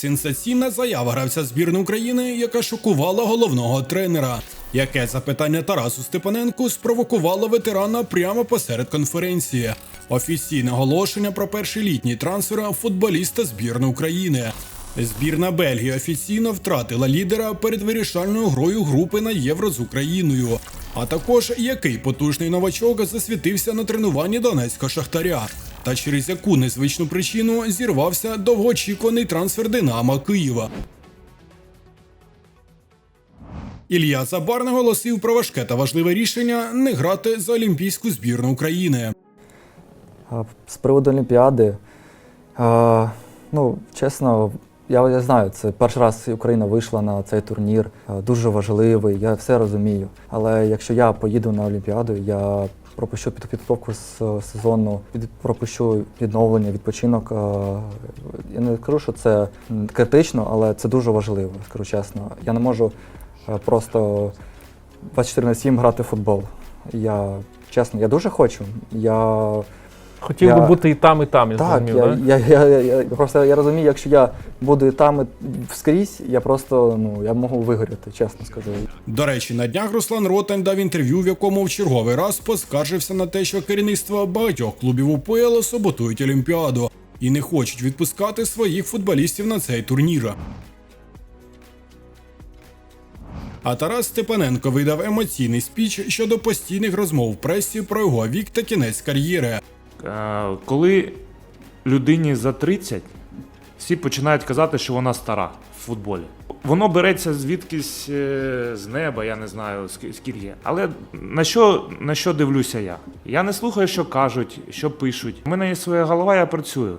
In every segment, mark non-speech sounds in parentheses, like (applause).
Сенсаційна заява гравця збірної України, яка шокувала головного тренера. Яке запитання Тарасу Степаненку спровокувало ветерана прямо посеред конференції. Офіційне оголошення про перший літній трансфер футболіста збірної України. Збірна Бельгії офіційно втратила лідера перед вирішальною грою групи на євро з Україною. А також який потужний новачок засвітився на тренуванні Донецького шахтаря, та через яку незвичну причину зірвався довгоочікуваний трансфер Динамо Києва. Ілля Забар наголосив про важке та важливе рішення не грати за олімпійську збірну України. З приводу Олімпіади, ну, чесно, я, я знаю, це перший раз Україна вийшла на цей турнір, дуже важливий, я все розумію. Але якщо я поїду на Олімпіаду, я пропущу під- підготовку з е, сезону, під, пропущу відновлення, відпочинок. Я не скажу, що це критично, але це дуже важливо, скажу чесно. Я не можу е, просто 24 на 7 грати в футбол. Я чесно, я дуже хочу. Я Хотів Я- би бути і там, і там, я так, зрозумів, я, да? я, я, я, просто я розумію, якщо я буду і там і вскрізь, я просто ну я можу вигоріти, чесно скажу. До речі, на днях Руслан Ротань дав інтерв'ю, в якому в черговий раз поскаржився на те, що керівництво багатьох клубів УПЛ саботують Олімпіаду і не хочуть відпускати своїх футболістів на цей турнір. А Тарас Степаненко видав емоційний спіч щодо постійних розмов в пресі про його вік та кінець кар'єри. Е, Коли людині за 30, всі починають казати, що вона стара в футболі. Воно береться звідкись е, з неба, я не знаю ск- скільки. Але на що, на що дивлюся я? Я не слухаю, що кажуть, що пишуть. У мене є своя голова, я працюю.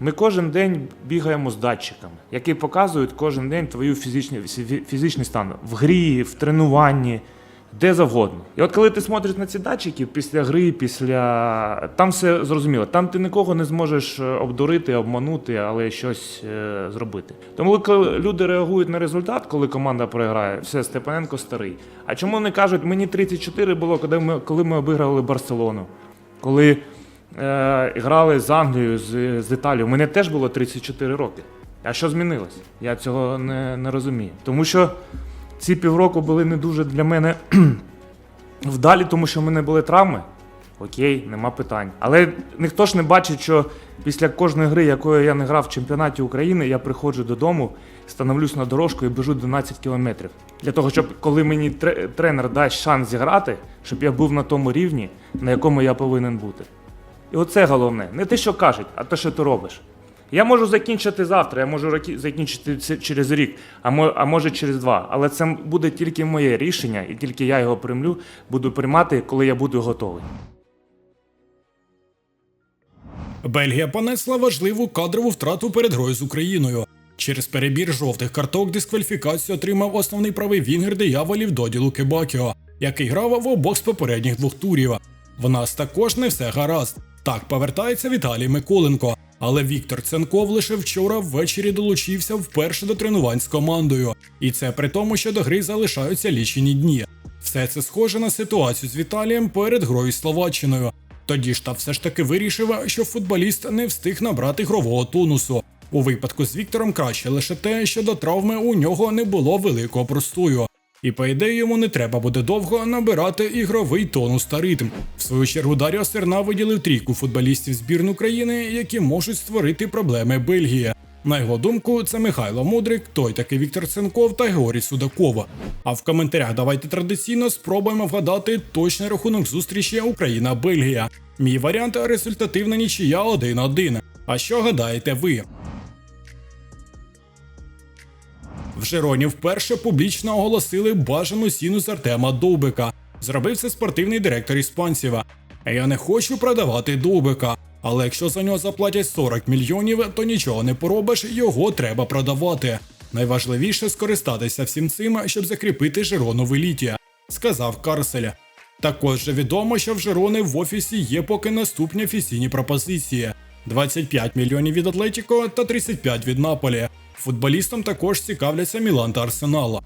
Ми кожен день бігаємо з датчиками, які показують кожен день твою фізичний, фі- фізичний стан в грі, в тренуванні, де завгодно. І от коли ти смотриш на ці датчики після гри, після там все зрозуміло. Там ти нікого не зможеш е, обдурити, обманути, але щось е, зробити. Тому коли люди реагують на результат, коли команда програє, все Степаненко старий. А чому вони кажуть, мені 34 було, коли ми коли ми обіграли Барселону, коли е, грали з Англією, з, з Італією, мене теж було 34 роки. А що змінилось? Я цього не, не розумію. Тому що ці півроку були не дуже для мене (clears throat) вдалі, тому що в мене були травми. Окей, нема питань. Але ніхто ж не бачить, що після кожної гри, якої я не грав в чемпіонаті України, я приходжу додому, становлюсь на дорожку і біжу 12 кілометрів. Для того, щоб коли мені тренер дасть шанс зіграти, щоб я був на тому рівні, на якому я повинен бути. І оце головне. Не те, що кажуть, а те, що ти робиш. Я можу закінчити завтра, я можу закінчити через рік, а, а може через два. Але це буде тільки моє рішення, і тільки я його приймлю, буду приймати, коли я буду готовий. Бельгія понесла важливу кадрову втрату перед грою з Україною. Через перебір жовтих карток дискваліфікацію отримав основний правий вінгер дияволів Доді Лукебакіо, який грав в обох з попередніх двох турів. В нас також не все гаразд. Так повертається Віталій Миколенко, але Віктор Ценков лише вчора ввечері долучився вперше до тренувань з командою. І це при тому, що до гри залишаються лічені дні. Все це схоже на ситуацію з Віталієм перед грою з Словаччиною. Тоді ж та все ж таки вирішив, що футболіст не встиг набрати ігрового тонусу. У випадку з Віктором краще лише те, що до травми у нього не було великого простою. І по ідеї йому не треба буде довго набирати ігровий тонус та ритм. В свою чергу Даріо Серна виділив трійку футболістів збірної України, які можуть створити проблеми Бельгії. На його думку, це Михайло Мудрик, той такий Віктор Ценков та Георгій Судакова. А в коментарях давайте традиційно спробуємо вгадати точний рахунок зустрічі Україна-Бельгія. Мій варіант результативна нічия 1-1. А що гадаєте ви? В Жироні вперше публічно оголосили бажану ціну з Артема Довбика. Зробив це спортивний директор іспанців. Я не хочу продавати Довбика, але якщо за нього заплатять 40 мільйонів, то нічого не поробиш, його треба продавати. Найважливіше скористатися всім цим, щоб закріпити Жирону в еліті, сказав Карсель. Також же відомо, що в Жирони в офісі є поки наступні офіційні пропозиції: 25 мільйонів від Атлетіко та 35 від Наполі. Футболістам також цікавляться Мілан та Арсенал.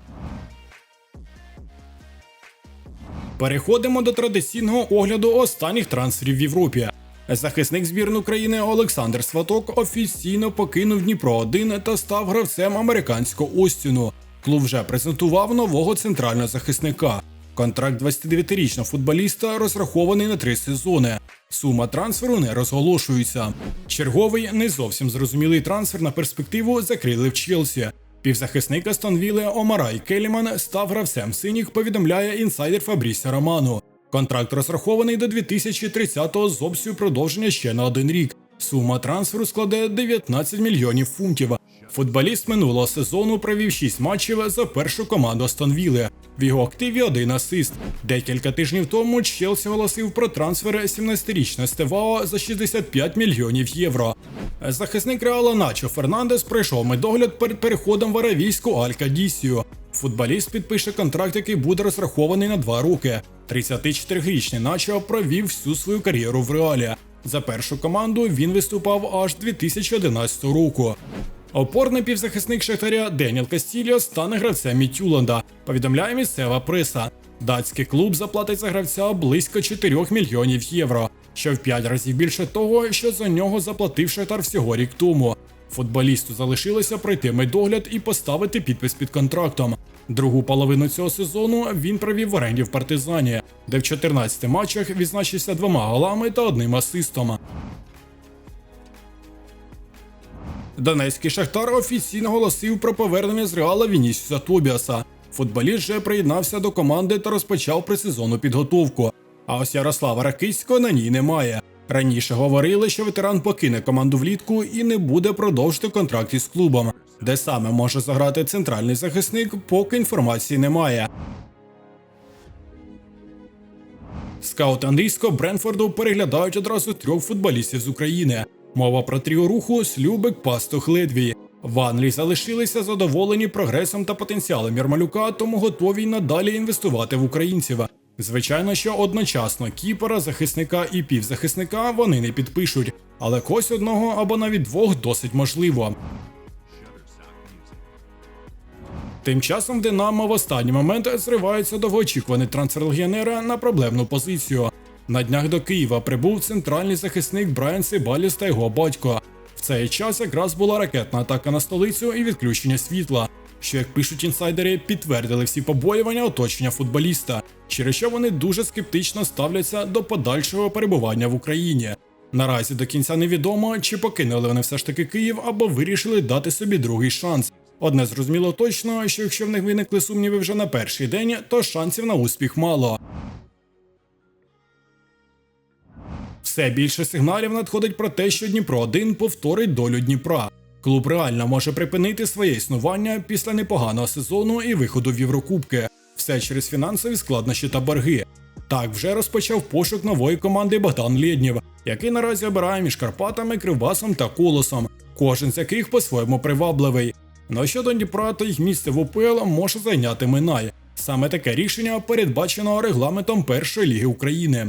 Переходимо до традиційного огляду останніх трансферів в Європі. Захисник збірної України Олександр Сваток офіційно покинув Дніпро 1 та став гравцем американського Остіну. Клуб вже презентував нового центрального захисника. Контракт 29-річного футболіста розрахований на три сезони. Сума трансферу не розголошується. Черговий не зовсім зрозумілий трансфер на перспективу закрили в Челсі. Півзахисник Астон Вілли Омарай Келіман став гравцем синіх, повідомляє інсайдер Фабрісі Роману. Контракт розрахований до 2030-го з опцією продовження ще на один рік. Сума трансферу складе 19 мільйонів фунтів. Футболіст минулого сезону провів 6 матчів за першу команду Астонвіли. В його активі один асист. Декілька тижнів тому Челсі оголосив про трансфер 17-річного Стевао за 65 мільйонів євро. Захисник Реала Начо Фернандес пройшов медогляд перед переходом в аравійську Алькадісію. Футболіст підпише контракт, який буде розрахований на два роки. 34-річний Начо провів всю свою кар'єру в Реалі. За першу команду він виступав аж 2011 року. Опорний півзахисник Шахтаря Деніел Кастільо стане гравцем Мітюланда, повідомляє місцева преса. Датський клуб заплатить за гравця близько 4 мільйонів євро, що в 5 разів більше того, що за нього заплатив Шахтар всього рік тому. Футболісту залишилося пройти медогляд і поставити підпис під контрактом. Другу половину цього сезону він провів в оренді в партизані, де в 14 матчах відзначився двома голами та одним асистом. Донецький Шахтар офіційно оголосив про повернення з Реала Вінісіуса Тобіаса. Футболіст вже приєднався до команди та розпочав пресезонну підготовку. А ось Ярослава Ракицького на ній немає. Раніше говорили, що ветеран покине команду влітку і не буде продовжити контракт із клубом. Де саме може заграти центральний захисник, поки інформації немає. Скаут англійського Бренфорду переглядають одразу трьох футболістів з України. Мова про тріо руху Слюбик, Пастух, Ледвій. В Англії залишилися задоволені прогресом та потенціалом Ярмалюка, тому готові й надалі інвестувати в українців. Звичайно, що одночасно кіпера, захисника і півзахисника вони не підпишуть, але когось одного або навіть двох досить можливо. Тим часом Динамо в останній момент зривається довгоочікуваний трансфер легіонера на проблемну позицію. На днях до Києва прибув центральний захисник Брайан Сибаліс та його батько. В цей час якраз була ракетна атака на столицю і відключення світла, що, як пишуть інсайдери, підтвердили всі побоювання оточення футболіста, через що вони дуже скептично ставляться до подальшого перебування в Україні. Наразі до кінця невідомо, чи покинули вони все ж таки Київ або вирішили дати собі другий шанс. Одне зрозуміло точно, що якщо в них виникли сумніви вже на перший день, то шансів на успіх мало. Все більше сигналів надходить про те, що Дніпро 1 повторить долю Дніпра. Клуб реально може припинити своє існування після непоганого сезону і виходу в Єврокубки. Все через фінансові складнощі та борги. Так вже розпочав пошук нової команди Богдан Лєднєв, який наразі обирає між Карпатами, Кривбасом та Колосом, кожен з яких по-своєму привабливий. Ну щодо Дніпра, то їх місце в УПЛ може зайняти Минай. Саме таке рішення передбачено регламентом першої ліги України.